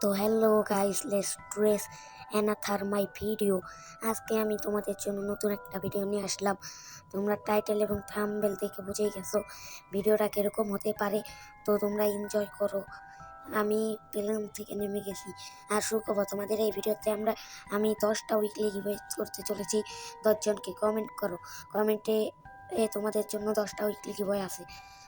তো hello guys let's dress another my video আজকে আমি তোমাদের জন্য নতুন একটা ভিডিও নিয়ে আসলাম। তোমরা টাইটেল এবং থাম্বেল দেখে বুঝেই গেছো ভিডিওটা কীরকম হতে পারে, তো তোমরা এনজয় করো। আমি প্লেন থেকে নেমে গেছি। আর সুখবর, তোমাদের এই ভিডিওতে আমরা, আমি দশটা উইকলি গিভওয়ে করতে চলেছি। দশজনকে কমেন্ট করো। কমেন্টে এ তোমাদের জন্য দশটা উইকলি গিভওয়ে আছে।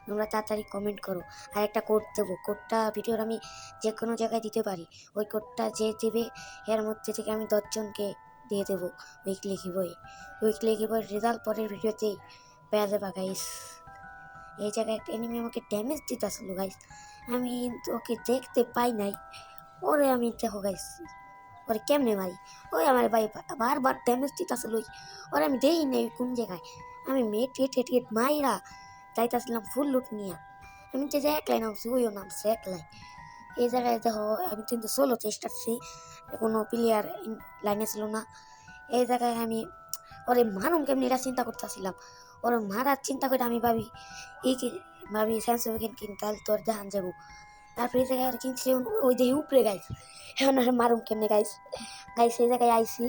তোমরা তাড়াতাড়ি কমেন্ট করো। আর একটা কোড দেবো। কোডটা ভিডিওর আমি যে কোনো জায়গায় দিতে পারি। ওই কোডটা যে দেবে, এর মধ্যে থেকে আমি দশজনকে দিয়ে দেবো উইকলি গিভওয়ে উইকলি গিভওয়ের রেজাল্ট পরের ভিডিওতেই পেয়ে যাবা গাইস এই জায়গায় একটা এনিমি আমাকে ড্যামেজ দিতেছিল গাইস আমি কিন্তু ওকে দেখতে পাই নাই। ওরে আমি দেখো গাইস ওরে কেমনে মারি? ওই আমার ভাই বারবার ড্যামেজ দিতেছিল ওই ওরে আমি দেই নাই কোন জায়গায়। আমি মেট হেট হেট হেট মাইরা যাইতেছিলাম ফুল লুট নিয়ে। আমি যে একলাই নামছি ওইও নামছে একলাই। এই জায়গায় দেখো, আমি কিন্তু সোলো চেষ্টা করছি, কোনো প্লেয়ার লাইনে ছিল না। এই জায়গায় আমি, ওরে মানুম কেমনি এটা চিন্তা করতেছিলাম। ওর মারার চিন্তা করে আমি ভাবি, এই ভাবি সায়েন্স বিজ্ঞান কিন তাহলে তোর দেখান যাব। তারপরে এই জায়গায় আর কিনছি ওই যে উপরে গাইস এখন আর মারুম কেমনি গাইস গাইস এই জায়গায় আইসি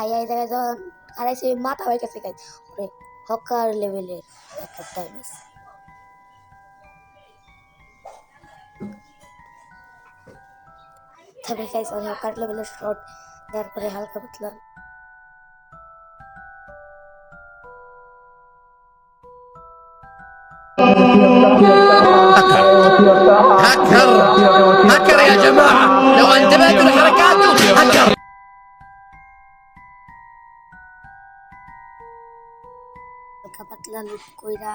আই এই জায়গায় যখন, আর আইসি মাথা হয়ে গেছে গাইস ওরে হকার লেভেলের Sokaktayız. Tabii ki আমি হালকা বলে শর্ট দেওয়ার পরে হালকা পাতলা Oh লুট কইরা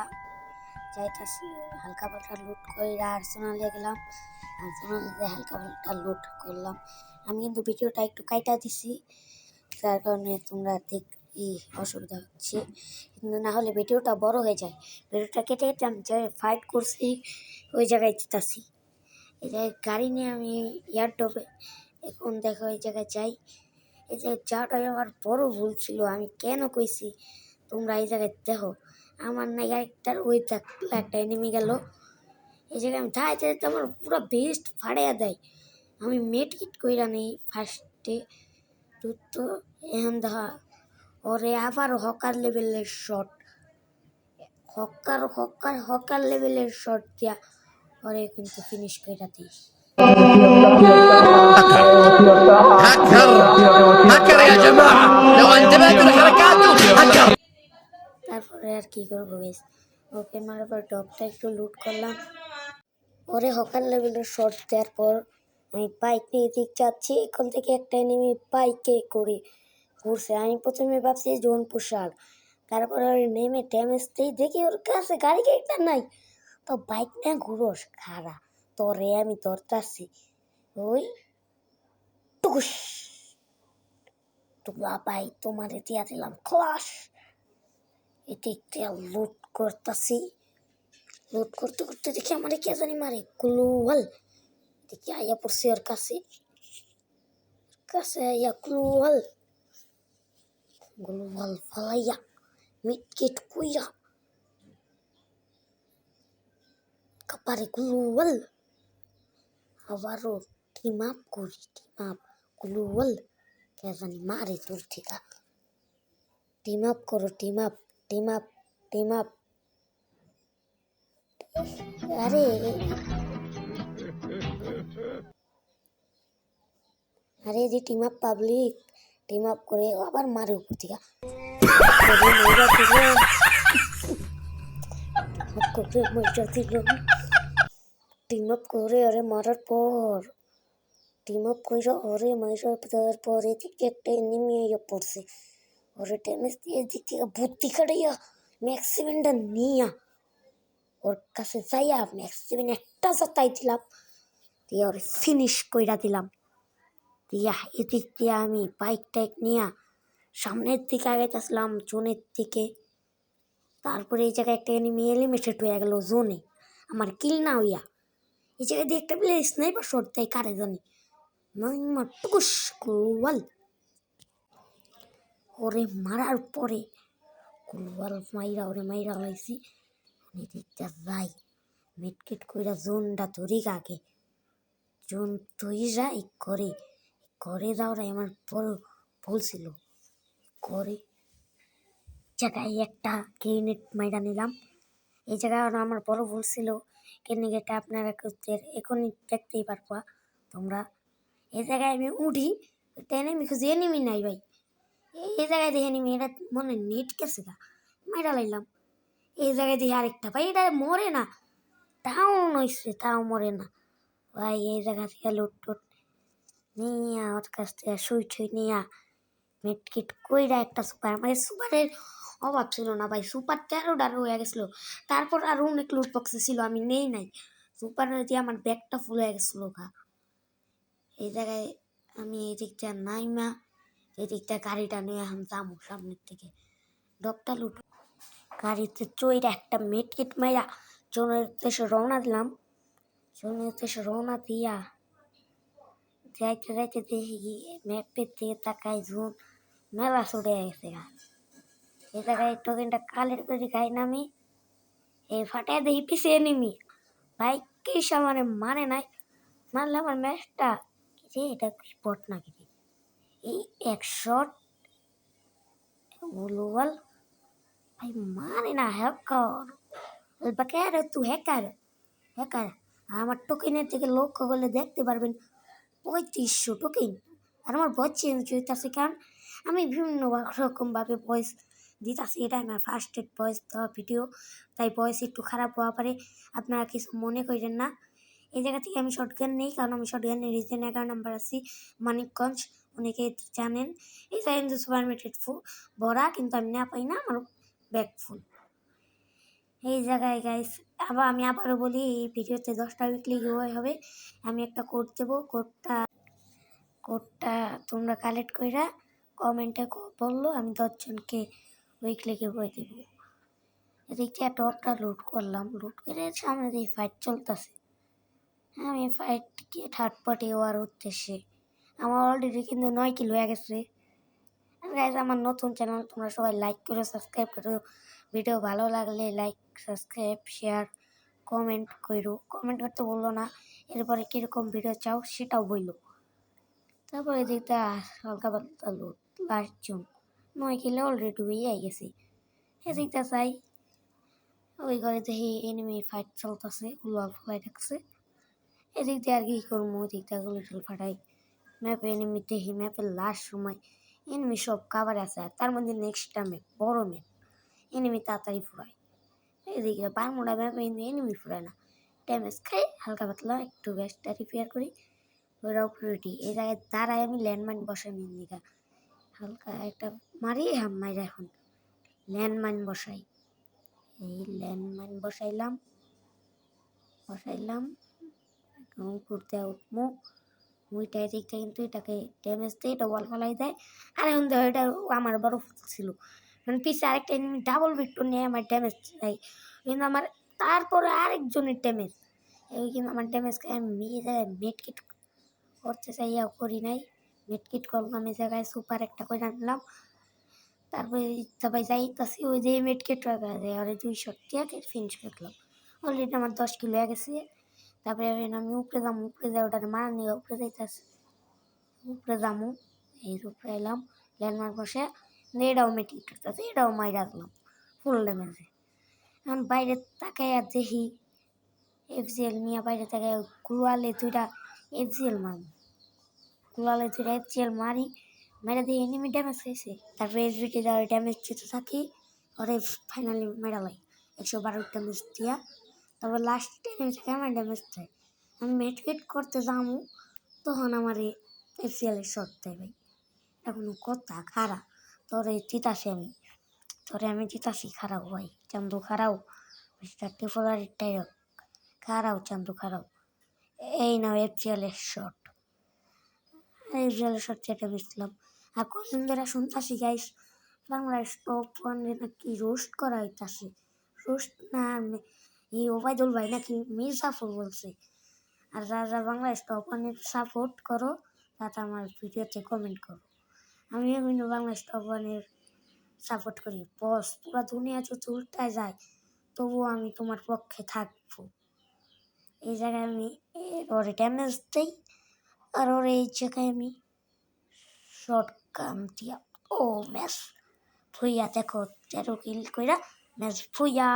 যাইতাছি। হালকা পাতলা লুট কইরা আর্সেনালে গেলাম। আর্সেনালে হালকা পাতলা লুট করলাম। আমি কিন্তু ভিডিওটা একটু কাইটা দিছি, যার কারণে তোমরা দেখ ই অসুবিধা হচ্ছে। কিন্তু না হলে ভিডিওটা বড় হয়ে যায়। ভিডিওটা কেটে কেটে আমি যে ফাইট করছি, ওই জায়গায় যেতেছি এই জায়গায় গাড়ি নিয়ে আমি এয়ারডোপে এখন দেখো এই জায়গায় যাই। এই জায়গায় যাওয়াটাই আমার বড় ভুল ছিল। আমি কেন কইছি? তোমরা এই জায়গায় দেখো। আমার না একটার ওই থাকলো একটা এনিমি গেল এই জায়গায় আমি ধাইতে যেতে আমার পুরো বেস্ট ফাড়াইয়া দেয় আমি মেট কিট কইরা নেই ফার্স্টে তো তো এখন দেখা ওরে আবার হকার লেভেলের শট হকার হকার হকার লেভেলের শট দিয়া ওরে কিন্তু ফিনিশ কইরা দিই هكر هكر يا جماعة لو انتبهتوا لحركاته هكر তারপরে আর কি করব গেস ওকে মারার পর টপটা একটু লুট করলাম। ওরে হকার লেভেলের শর্ট দেওয়ার পর আমি বাইক নিয়ে দিক যাচ্ছি। এখান থেকে একটা এনিমি বাইকে করে ঘুরছে। আমি প্রথমে ভাবছি জোন পোশাক তারপরে ওর নেমে ড্যামেজ দিই। দেখি ওর কাছে গাড়ি একটা নাই? তো বাইক না ঘুরোস খারা তোরে আমি ধরতাছি। ওই টুকুস। টুকলা ভাই তোমারে দিয়া দিলাম। ক্লাস এদিক দিয়ে লুট করতেছি। লুট করতে করতে দেখি আমার কে জানি মারে ক্লুয়াল দেখি আইয়া পড়ছি ওর কাছে। কাছে আইয়া ক্লুয়াল গ্লুয়াল ফালাইয়া, মিটকেট কুইরা। কাপারে গ্লুয়াল আবারও টিম আপ করি টিম আপ গ্লুয়াল কে জানি মারে দূর থেকে। টিম আপ করো team up team up team up আরে। আরে যে team up public team up করে আবার মারে উপর থেকে টিম আপ করে আরে মারার পর টিম আপ করে মাইরা দেওয়ার পর একটা এনিমি পড়ছে। ওরে ড্যামেজ দিয়ে দিক থেকে বুদ্ধি কাটাইয়া ম্যাক্সিমেনটা নিয়া ওর কাছে যাইয়া ম্যাক্সিমেন একটা জতাই দিলাম দিয়ে ওরে ফিনিশ কইরা দিলাম দিয়া এদিক দিয়ে আমি বাইক টাইক নিয়া সামনের দিকে আগাইতেছিলাম জোনের দিকে তারপরে এই জায়গায় একটা এনিমি এলিমিনেটেড হয়ে গেল জোনে আমার কিল না হইয়া এই জায়গায় দিয়ে একটা প্লে স্নাইপার শট দেয় কারে জানি মাইমা টুকুস গ্লোবাল ওরে মারার পরে গ্লোবাল মাইরা ওরে মাইরা লাইছি। এদিকটা যাই মেটকেট কইরা জোনটা ধরি আগে জন্তুই যাই করে করে যাওয়াটাই আমার বড় ভুল ছিল। করে জায়গায় একটা গ্রেনেড মাইরা নিলাম। এই জায়গায় আমার বড় ভুল ছিল। গ্রেনেডটা আপনারা এখনই দেখতেই পারবা তোমরা। এই জায়গায় আমি উঠি এনিমি খুঁজে নিমি নাই ভাই। এই- জায়গায় দেখে নি এটা মনে নেট গেছে গা, মাইরা লাইলাম। এই জায়গায় দেখি আরেকটা, ভাই এটা মরে না ডাউন হইছে তাও মরে না। ভাই এই জায়গা থেকে লুট টুট নিয়া ওর কাছ থেকে সুই ছুই নিয়া মিটকিট কইরা একটা সুপার মানে সুপারের অভাব ছিল না ভাই, সুপার তেরো ডারো হয়ে গেছিল। তারপর আরও অনেক লুট বক্সে ছিল, আমি নেই নাই। সুপার দিয়ে আমার ব্যাগটা ফুল হয়ে গেছিল গা। এই জায়গায় আমি এই দিকটা নাইমা এই দিকটা গাড়িটা নিয়ে এখন যাব সামনের থেকে ডকটা লুট গাড়িতে চইরা একটা মেটকিট মাইরা জনের দেশে রওনা দিলাম। জনের দেশে রওনা দিয়া যাইতে যাইতে দেখি ম্যাপের দিকে তাকাই জুন মেলা ছুটে গেছে গা। এই জায়গায় টোকেনটা কালের করে গাই নামি এই ফাটায় দেখি পিছিয়ে নিমি। ভাই কি সামানে মানে নাই। মারলে আমার ম্যাচটা কি এটা কি বট নাকি? রে এই এক শট বল ভাই মানে না হ্যাকার বাকার তুই হ্যাকার হ্যাকার আমার টোকেনের থেকে লক্ষ্য করলে দেখতে পারবেন পঁয়ত্রিশশো টোকেন আর আমার ভয়েস চেঞ্জ হইতেছে কারণ আমি বিভিন্ন রকমভাবে ভয়েস দিতেছি। এটা আমার ফার্স্ট এড ভয়েস দেওয়া ভিডিও তাই ভয়েস একটু খারাপ হওয়া পারে। আপনারা কিছু মনে করেন না। এই জায়গা থেকে আমি শর্ট গান নেই, কারণ আমি শর্ট গানের রিজেন এগারো নাম্বার আছি। মানিকগঞ্জ অনেকে জানেন। এই জায়গায় কিন্তু সুপার মার্কেট ফুল ভরা কিন্তু আমি না পাই না, আমার ব্যাগ ফুল। এই জায়গায় গাইস আবার আমি আবারও বলি, এই ভিডিওতে দশটা উইকলি গিভওয়ে হবে। আমি একটা কোড দেবো কোডটা কোডটা তোমরা কালেক্ট কইরা কমেন্টে বলল, আমি দশজনকে উইকলি গিভওয়ে দেবো। এদিকে টপটা লুট করলাম লুট করে সামনে দিয়ে ফাইট চলতেছে। আমি ফাইট গিয়ে থার্ড পার্টি হওয়ার উদ্দেশ্যে আমার অলরেডি কিন্তু নয় কিলো হয়ে গেছে। গাইজ আমার নতুন চ্যানেল তোমরা সবাই লাইক করো সাবস্ক্রাইব করো। ভিডিও ভালো লাগলে লাইক সাবস্ক্রাইব শেয়ার কমেন্ট করো। কমেন্ট করতে বলল না। এরপরে কীরকম ভিডিও চাও সেটাও বলল। তারপরে দেখতে হালকা লাস্ট জন নয় কিলো অলরেডি হয়ে গেছি। এদিকটা চাই, ওই ঘরে দেখি এনিমি ফাইট চলতেছে উলাল ফলাই রাখছে এদিক দিয়ে আর কি করব, ওই দিক দিয়ে ফাটাই। ম্যাপে এনিমি দেখি, ম্যাপের লাস্ট সময় এনিমি সব কাভার আছে, আর তার মধ্যে নেক্সটটা ম্যাপ বড় ম্যাপ এনিমি তাড়াতাড়ি ফুরায়। এদিকে বারমুড়া ম্যাপে এনিমি ফুরায় না। ড্যামেজ খাই হালকা পাতলা, একটু ব্যাসটা রিপেয়ার করি। ওরা উপরে উঠি এই জায়গায় দাঁড়ায় আমি ল্যান্ডমাইন বসাই নিন দিঘা হালকা একটা মারি, হাম মাইরা এখন ল্যান্ডমাইন বসাই। এই ল্যান্ডমাইন বসাইলাম। বসাইলাম উপরতে উঠবো ওইটা দিকটা কিন্তু এটাকে ড্যামেজ দেয় এটা ওয়াল ফলাই দেয়। আর এখন দেখো এটা আমার বড় ছিল। মানে পিছে আরেকটা এনিমি ডাবল ভিক্টর নিয়ে আমার ড্যামেজ দেয়। কিন্তু আমার তারপরে আরেকজনের ড্যামেজ এই কিন্তু আমার ড্যামেজ আমি মেয়ে জায়গায় মেটকিট করতে চাইয়া করি নাই। মেটকিট করলাম এই জায়গায় সুপার একটা করে আনলাম। তারপরে সবাই যাইতাছি, ওই যে মেটকিট রাখা যায় আর দুই দুইশো টাকা ফিনিশ করলাম। অলরেডি আমার দশ কিলো হয়ে গেছে। তারপরে আমি উপরে যাব উপরে যাই ওটা মারা নিয়ে উপরে যাইতেছি। উপরে যাব এই উপরে এলাম ল্যান্ডমার্ক বসে এটাও মেটিং করতেছে এটাও মাই রাখলাম ফুল ড্যামেজে এখন বাইরে তাকাইয়া দেখি এফজিএল নিয়ে বাইরে তাকাই কুয়ালে দুইটা এফজিএল মারব। কুয়ালে দুইটা এফজিএল মারি মেরে দিয়ে এনিমি ড্যামেজ হয়েছে। তারপরে এসবিটি দেওয়ার ড্যামেজ দিতে থাকি ওরে ফাইনালি মেরা লাই। একশো বারো ড্যামেজ দিয়া তারপর লাস্ট এনিমি থেকে আমার ড্যামেজ দেয় আমি মেটকেট করতে যাব, তখন আমার এফসিএলের শট দেয় ভাই। এখন কথা খারাপ। তোরে জিতাছি আমি, তোরে আমি জিতাছি খারাপ ভাই, চান্দু খারাপ। মিস্টার ত্রিপুরারির টাইরক খারাপ, চান্দু খারাপ। এই নাও এফসিএলের শট এফসিএলের শট যেটা বেচলাম। আর কদিন ধরে শুনতাসি গাইস বাংলার টপ ওয়ানে নাকি রোস্ট করা হইতাছে। রোস্ট না এই ওবায়দুল ভাই নাকি? মির্জাফর বলছে। আর যারা বাংলাদেশ টপ ওয়ানের সাপোর্ট করো তাতে আমার ভিডিওতে কমেন্ট করো। আমিও কিন্তু বাংলাদেশ টপ ওয়ানের সাপোর্ট করি। বস পুরো দুনিয়া যদি উল্টায় যায়, তবুও আমি তোমার পক্ষে থাকব। এই জায়গায় আমি ওরে ড্যামেজ দিই, আর ওর এই জায়গায় আমি শর্ট গান দিয়া, ও ম্যাচ ফুইয়া দেখো, তেরো কিল কইরা ম্যাচ ফুইয়া।